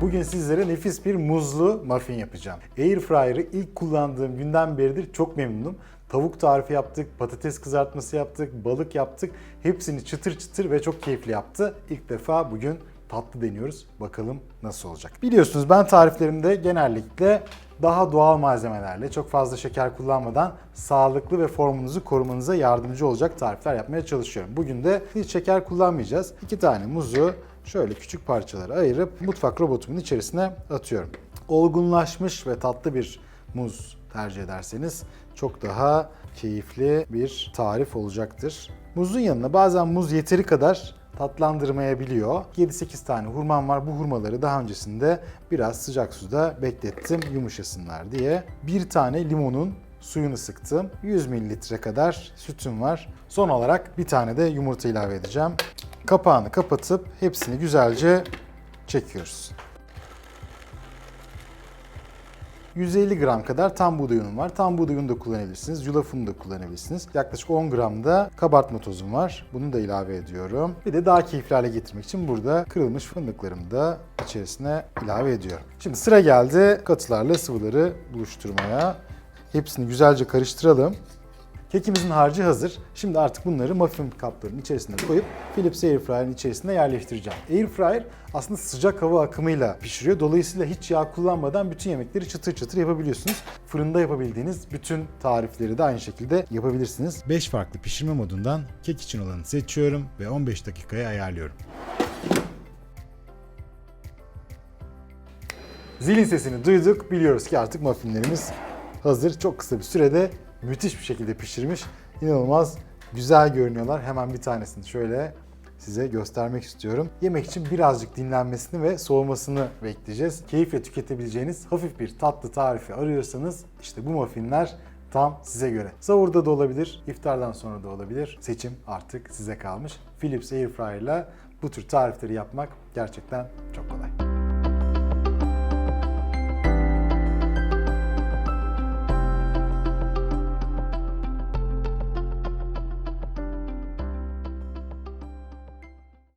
Bugün sizlere nefis bir muzlu muffin yapacağım. Air fryer'ı ilk kullandığım günden beridir çok memnunum. Tavuk tarifi yaptık, patates kızartması yaptık, balık yaptık. Hepsini çıtır çıtır ve çok keyifli yaptı. İlk defa bugün tatlı deniyoruz. Bakalım nasıl olacak. Biliyorsunuz ben tariflerimde genellikle daha doğal malzemelerle, çok fazla şeker kullanmadan sağlıklı ve formunuzu korumanıza yardımcı olacak tarifler yapmaya çalışıyorum. Bugün de hiç şeker kullanmayacağız. İki tane muzu şöyle küçük parçalara ayırıp mutfak robotumun içerisine atıyorum. Olgunlaşmış ve tatlı bir muz tercih ederseniz çok daha keyifli bir tarif olacaktır. Muzun yanına bazen muz yeteri kadar tatlandırmayabiliyor. 7-8 tane hurmam var. Bu hurmaları daha öncesinde biraz sıcak suda beklettim yumuşasınlar diye. Bir tane limonun suyunu sıktım. 100 mililitre kadar sütüm var. Son olarak bir tane de yumurta ilave edeceğim. Kapağını kapatıp hepsini güzelce çekiyoruz. 150 gram kadar tam buğday unum var. Tam buğday unu da kullanabilirsiniz. Yulaf unu da kullanabilirsiniz. Yaklaşık 10 gram da kabartma tozum var. Bunu da ilave ediyorum. Bir de daha keyifli hale getirmek için burada kırılmış fındıklarımı da içerisine ilave ediyorum. Şimdi sıra geldi katılarla sıvıları buluşturmaya. Hepsini güzelce karıştıralım. Kekimizin harcı hazır. Şimdi artık bunları muffin kaplarının içerisine koyup Philips Airfryer'ın içerisine yerleştireceğim. Airfryer aslında sıcak hava akımıyla pişiriyor. Dolayısıyla hiç yağ kullanmadan bütün yemekleri çıtır çıtır yapabiliyorsunuz. Fırında yapabildiğiniz bütün tarifleri de aynı şekilde yapabilirsiniz. 5 farklı pişirme modundan kek için olanı seçiyorum ve 15 dakikaya ayarlıyorum. Zilin sesini duyduk. Biliyoruz ki artık muffinlerimiz hazır. Çok kısa bir sürede müthiş bir şekilde pişirmiş. İnanılmaz güzel görünüyorlar. Hemen bir tanesini şöyle size göstermek istiyorum. Yemek için birazcık dinlenmesini ve soğumasını bekleyeceğiz. Keyifle tüketebileceğiniz hafif bir tatlı tarifi arıyorsanız işte bu muffinler tam size göre. Sahurda da olabilir, iftardan sonra da olabilir. Seçim artık size kalmış. Philips Airfryer ile bu tür tarifleri yapmak gerçekten çok kolay.